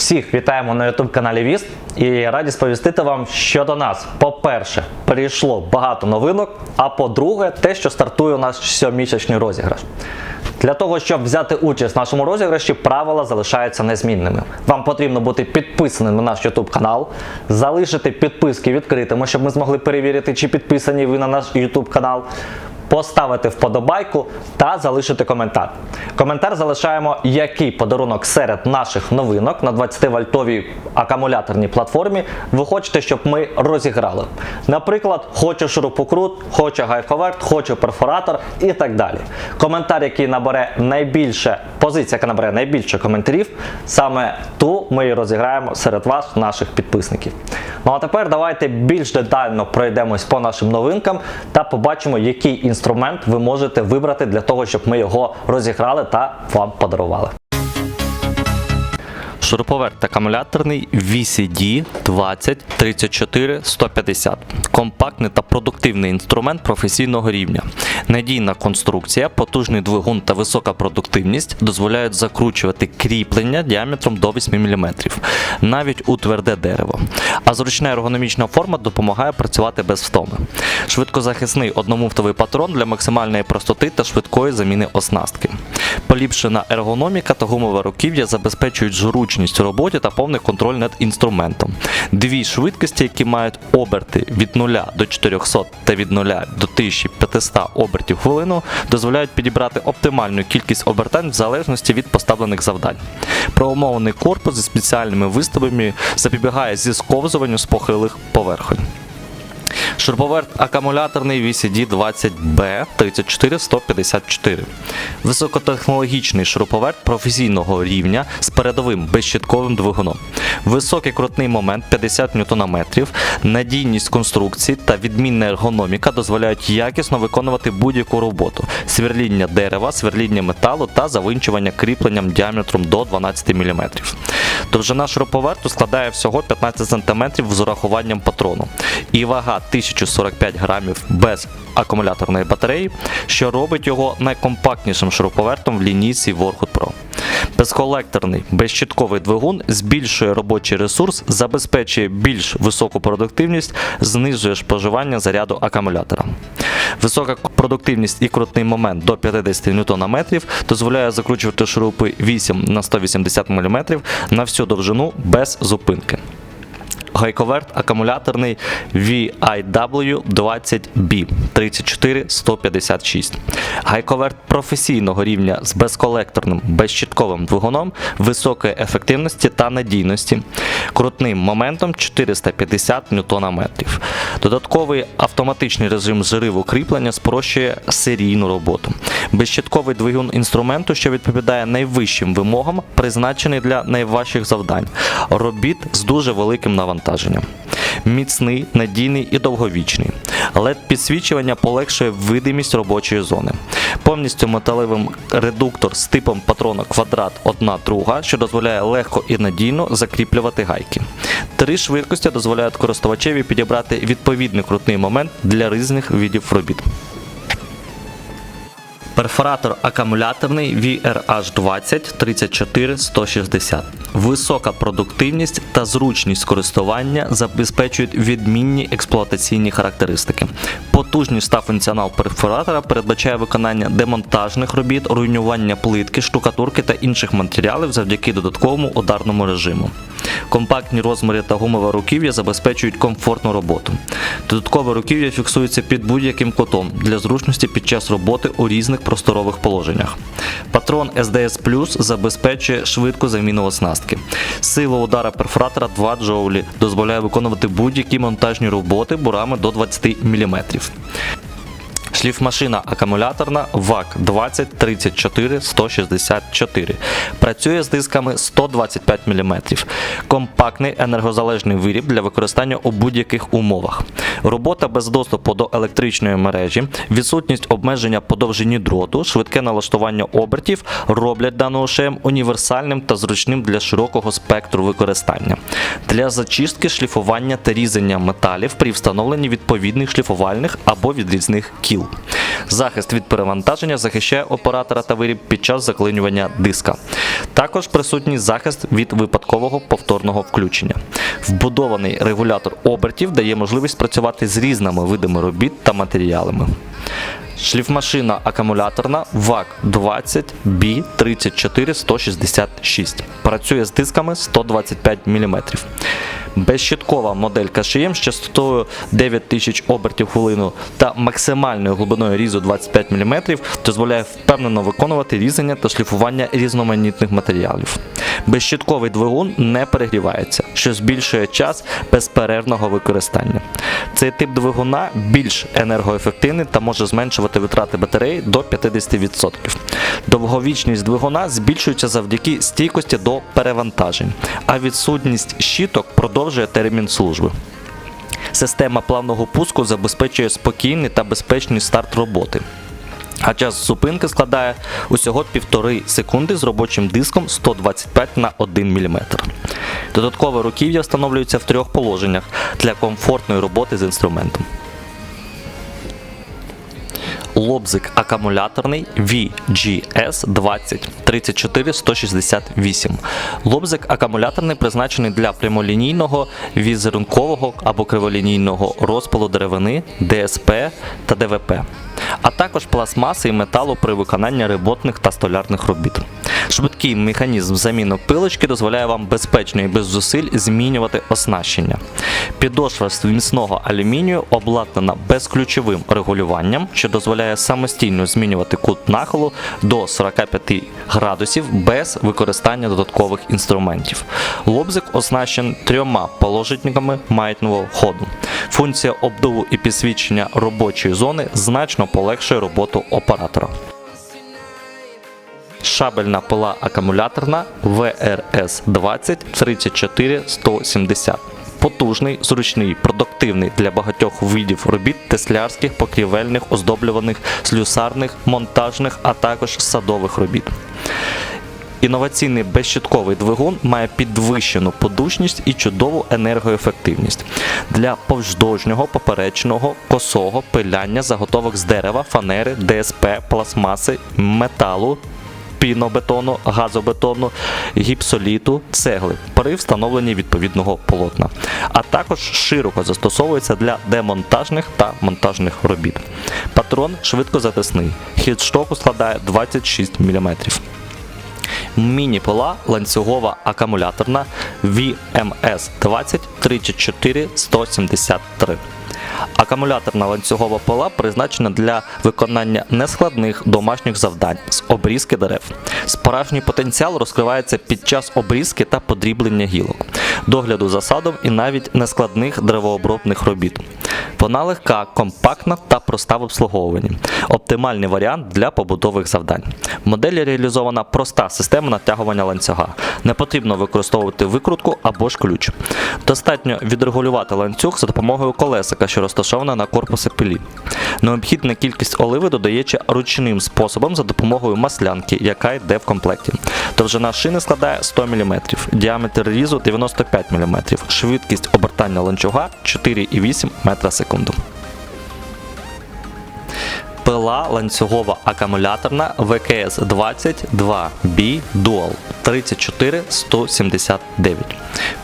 Всіх вітаємо на YouTube каналі Віст і раді сповістити вам, що до нас, по-перше, перейшло багато новинок, а по-друге, те, що стартує у нас щомісячний розіграш. Для того, щоб взяти участь в нашому розіграші, правила залишаються незмінними. Вам потрібно бути підписаним на наш YouTube канал, залишити підписки відкритими, щоб ми змогли перевірити, чи підписані ви на наш YouTube канал поставити вподобайку та залишити коментар. Коментар залишаємо, який подарунок серед наших новинок на 20-вольтовій акумуляторній платформі ви хочете, щоб ми розіграли. Наприклад, хочу шурупокрут, хочу гайковерт, хочу перфоратор і так далі. Коментар, який набере найбільше, позиція, яка набере найбільше коментарів, саме ту ми і розіграємо серед вас, наших підписників. Ну а тепер давайте більш детально пройдемось по нашим новинкам та побачимо, який інструмент ви можете вибрати для того, щоб ми його розіграли та вам подарували. Шуруповерт акумуляторний VCD 20 34 150. Компактний та продуктивний інструмент професійного рівня. Надійна конструкція, потужний двигун та висока продуктивність дозволяють закручувати кріплення діаметром до 8 мм, навіть у тверде дерево. А зручна ергономічна форма допомагає працювати без втоми. Швидкозахисний одномуфтовий патрон для максимальної простоти та швидкої заміни оснастки. Поліпшена ергономіка та гумове руків'я забезпечують зручність у роботі та повний контроль над інструментом. Дві швидкості, які мають оберти від 0 до 400 та від 0 до 1500 обертів в хвилину, дозволяють підібрати оптимальну кількість обертань в залежності від поставлених завдань. Проумовлений корпус зі спеціальними виставами запобігає зісковзуванню з похилих поверхонь. Шуруповерт акумуляторний VCD-20B 34154. Високотехнологічний шуруповерт професійного рівня з передовим безщитковим двигуном. Високий крутний момент 50 Нм, надійність конструкції та відмінна ергономіка дозволяють якісно виконувати будь-яку роботу: сверління дерева, сверління металу та завинчування кріпленням діаметром до 12 мм. Довжина шуруповерту складає всього 15 см з урахуванням патрону. І вага 1045 грамів без акумуляторної батареї, що робить його найкомпактнішим шуруповертом в лінійці Warhood Pro. Безколекторний, безщитковий двигун збільшує робочий ресурс, забезпечує більш високу продуктивність, знижує споживання заряду акумулятора. Висока продуктивність і крутний момент до 50 Нм дозволяє закручувати шурупи 8 на 180 мм на всю довжину без зупинки. Гайковерт акумуляторний VIW20B 34156. Гайковерт професійного рівня з безколекторним безщитковим двигуном високої ефективності та надійності, крутним моментом 450 Нм. Додатковий автоматичний режим зриву кріплення спрощує серійну роботу. Безщитковий двигун інструменту, що відповідає найвищим вимогам, призначений для найважчих завдань робіт з дуже великим навантаженням. Міцний, надійний і довговічний. led підсвічування полегшує видимість робочої зони. Повністю металевим редуктор з типом патрона квадрат 1 друга, що дозволяє легко і надійно закріплювати гайки. Три швидкості дозволяють користувачеві підібрати відповідний крутний момент для різних видів робіт. Перфоратор акумуляторний VRH20 34 160. Висока продуктивність та зручність користування забезпечують відмінні експлуатаційні характеристики. Потужність та функціонал перфоратора передбачає виконання демонтажних робіт, руйнування плитки, штукатурки та інших матеріалів завдяки додатковому ударному режиму. Компактні розміри та гумове руків'я забезпечують комфортну роботу. Додаткове руків'я фіксується під будь-яким кутом для зручності під час роботи у різних просторових положеннях. Патрон SDS Plus забезпечує швидку заміну оснастки. Сила удара перфоратора 2 джоулі дозволяє виконувати будь-які монтажні роботи бурами до 20 мм. Шліфмашина акумуляторна ВАК 20 34 164. Працює з дисками 125 мм. Компактний енергозалежний виріб для використання у будь-яких умовах. Робота без доступу до електричної мережі, відсутність обмеження по довжині дроту, швидке налаштування обертів роблять даний ОШМ універсальним та зручним для широкого спектру використання. Для зачистки, шліфування та різання металів при встановленні відповідних шліфувальних або відрізних кіл. Захист від перевантаження захищає оператора та виріб під час заклинювання диска. Також присутній захист від випадкового повторного включення. Вбудований регулятор обертів дає можливість працювати з різними видами робіт та матеріалами. Шліфмашина акумуляторна ВАК 20 b 34166 Працює з дисками 125 мм. Безщиткова модель КШМ з частотою 9000 обертів хвилину та максимальною глибиною різу 25 мм дозволяє впевнено виконувати різання та шліфування різноманітних матеріалів. Безщитковий двигун не перегрівається, що збільшує час безперервного використання. Цей тип двигуна більш енергоефективний та може зменшувати витрати батареї до 50%. Довговічність двигуна збільшується завдяки стійкості до перевантажень, а відсутність щиток продовжує термін служби. Система плавного пуску забезпечує спокійний та безпечний старт роботи. А час зупинки складає усього 1,5 секунди з робочим диском 125 на 1 мм. Додаткове руків'я встановлюється в трьох положеннях для комфортної роботи з інструментом. Лобзик акумуляторний VGS 20 34 168. Лобзик акумуляторний призначений для прямолінійного, візерункового або криволінійного розпалу деревини, ДСП та ДВП, а також пластмаси і металу при виконанні ремонтних та столярних робіт. Швидкий механізм заміни пилочки дозволяє вам безпечно і без зусиль змінювати оснащення. Підошва з міцного алюмінію обладнана безключовим регулюванням, що дозволяє самостійно змінювати кут нахилу до 45 градусів без використання додаткових інструментів. Лобзик оснащений трьома положниками маятного ходу. Функція обдуву і підсвічення робочої зони значно полегшує роботу оператора. Шабельна пила акумуляторна ВРС 20 34 170. Потужний, зручний, продуктивний для багатьох видів робіт теслярських, покрівельних, оздоблюваних, слюсарних, монтажних, а також садових робіт. Інноваційний безщитковий двигун має підвищену подушність і чудову енергоефективність для повздовжнього, поперечного, косого пиляння заготовок з дерева, фанери, ДСП, пластмаси, металу, пінобетону, газобетону, гіпсоліту, цегли при встановленні відповідного полотна, а також широко застосовується для демонтажних та монтажних робіт. Патрон швидкозатисний, хід штоку складає 26 мм. Міні-пила ланцюгова акумуляторна VMS 20 34 173. Акумуляторна ланцюгова пила призначена для виконання нескладних домашніх завдань з обрізки дерев. Справжній потенціал розкривається під час обрізки та подріблення гілок, догляду за садом і навіть нескладних деревообробних робіт. Вона легка, компактна та проста в обслуговуванні. Оптимальний варіант для побутових завдань. В моделі реалізована проста система натягування ланцюга. Не потрібно використовувати викрутку або ж ключ. Достатньо відрегулювати ланцюг за допомогою колесика, що розташована на корпусі пилі. Необхідна кількість оливи додається ручним способом за допомогою маслянки, яка йде в комплекті. Довжина шини складає 100 мм, діаметр різу 95 мм, швидкість обертання ланцюга 4,8 метра секунду. Пила ланцюгова акумуляторна ВКС 22B Dual 34 179.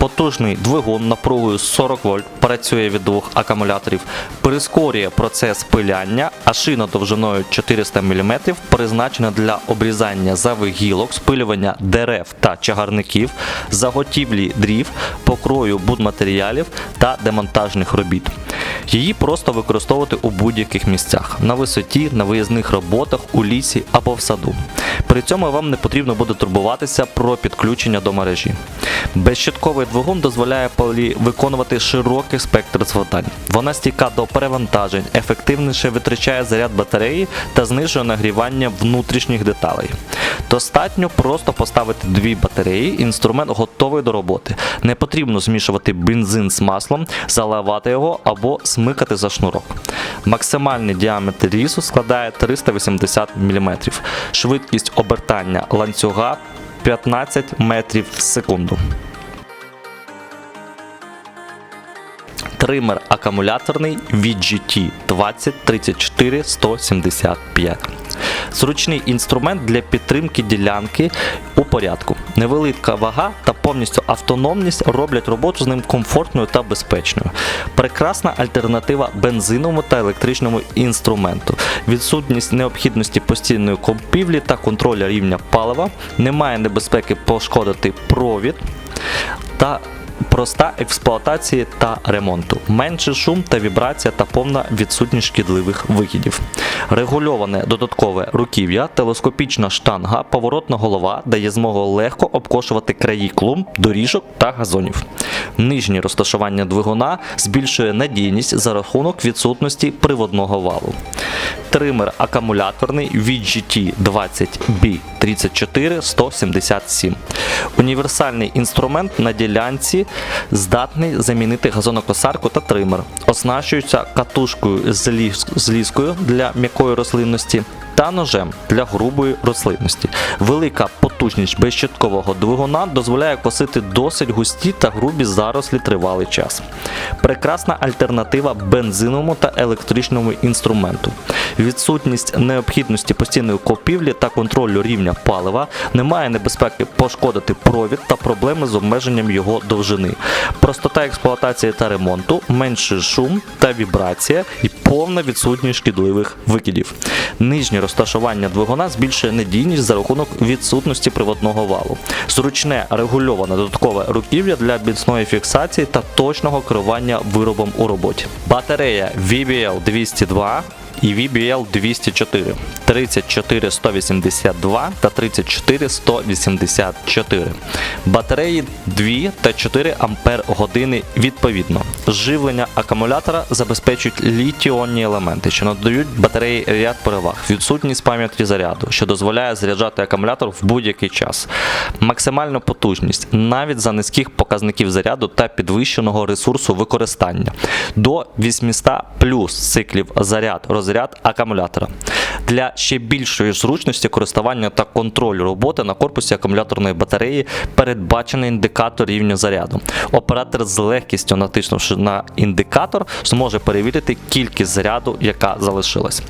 Потужний двигун напругою 40 вольт працює від двох акумуляторів, прискорює процес пиляння, а шина довжиною 400 мм призначена для обрізання завих гілок, спилювання дерев та чагарників, заготівлі дрів, покрою будматеріалів та демонтажних робіт. Її просто використовувати у будь-яких місцях на висоті, на виїзних роботах, у лісі або в саду. При цьому вам не потрібно буде турбуватися про підключення до мережі. Безщитковий двигун дозволяє полі виконувати широкий спектр завдань. Вона стійка до перевантажень, ефективніше витрачає заряд батареї та знижує нагрівання внутрішніх деталей. Достатньо просто поставити дві батареї, інструмент готовий до роботи. Не потрібно змішувати бензин з маслом, заливати його або смикати за шнурок. Максимальний діаметр різу складає 380 мм. Швидкість обертання ланцюга 15 метрів в секунду. Тример акумуляторний VGT 2034 175. Зручний інструмент для підтримки ділянки у порядку. Невелика вага та повністю автономність роблять роботу з ним комфортною та безпечною. Прекрасна альтернатива бензиновому та електричному інструменту. Відсутність необхідності постійної купівлі та контролю рівня палива, немає небезпеки пошкодити провід та проста експлуатації та ремонту, менше шум та вібрація та повна відсутність шкідливих викидів. Регульоване додаткове руків'я, телескопічна штанга, поворотна голова дає змогу легко обкошувати краї клумб, доріжок та газонів. Нижнє розташування двигуна збільшує надійність за рахунок відсутності приводного валу. Тример акумуляторний VGT 20B 34 177. Універсальний інструмент на ділянці здатний замінити газонокосарку та тример. Оснащується катушкою з ліскою для м'якої рослинності та ножем для грубої рослинності. Велика потужність безщиткового двигуна дозволяє косити досить густі та грубі зарослі тривалий час. Прекрасна альтернатива бензиновому та електричному інструменту. Відсутність необхідності постійної купівлі та контролю рівня палива немає небезпеки пошкодити провід та проблеми з обмеженням його довжини. Простота експлуатації та ремонту, менший шум та вібрація і повна відсутність шкідливих викидів. Нижнє розташування двигуна збільшує надійність за рахунок відсутності приводного валу. Зручне регульоване додаткове руків'я для міцної фіксації та точного керування виробом у роботі. Батарея VBL 202 і VBL 204, 34 182 та 34 184. Батареї 2 та 4 ампер години відповідно. Живлення акумулятора забезпечують літіонні елементи, що надають батареї ряд переваг. Відсутність пам'яті заряду, що дозволяє заряджати акумулятор в будь-який час. Максимальна потужність навіть за низьких показників заряду та підвищеного ресурсу використання до 800 плюс циклів заряд розряд акумулятора. Для ще більшої зручності користування та контролю роботи на корпусі акумуляторної батареї передбачений індикатор рівня заряду. Оператор з легкістю натиснувши на індикатор, зможе перевірити кількість заряду, яка залишилась.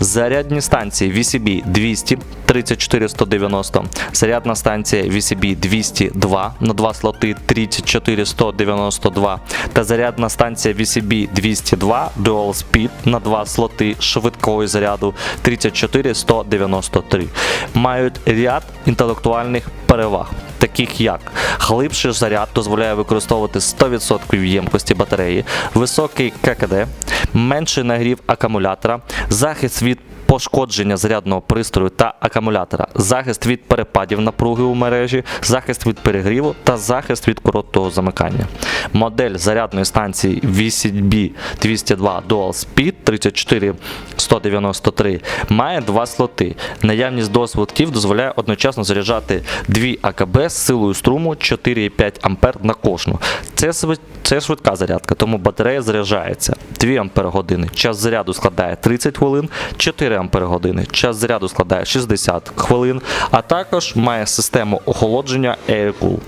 Зарядні станції VCB 200 34 190, зарядна станція VCB 202 на 2 слоти 34 192 та зарядна станція VCB 202 Dual Speed на 2 слоти швидкого заряду 34 193. Мають ряд інтелектуальних переваг. Таких як глибший заряд дозволяє використовувати 100% ємкості батареї, високий ККД, менший нагрів акумулятора, захист від пошкодження зарядного пристрою та акумулятора, захист від перепадів напруги у мережі, захист від перегріву та захист від короткого замикання. Модель зарядної станції VCB 202 Dual Speed 34 193 має два слоти. Наявність двох дозволяє одночасно заряджати 2 АКБ з силою струму 4,5 А на кожну. Це, це швидка зарядка, тому батарея заряджається 2 Ампер години. Час заряду складає 30 хвилин, 4 Ампер години. Час заряду складає 60 хвилин, а також має систему охолодження AirCool.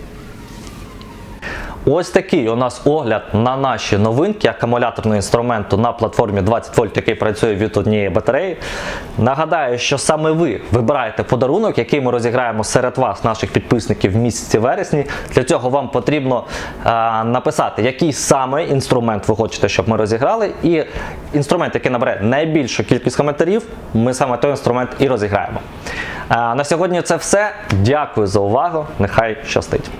Ось такий у нас огляд на наші новинки акумуляторного інструменту на платформі 20 вольт, який працює від однієї батареї. Нагадаю, що саме ви вибираєте подарунок, який ми розіграємо серед вас, наших підписників в місяці вересні. Для цього вам потрібно е, написати, який саме інструмент ви хочете, щоб ми розіграли. І інструмент, який набере найбільшу кількість коментарів, ми саме той інструмент і розіграємо. Е, на сьогодні це все. Дякую за увагу. Нехай щастить.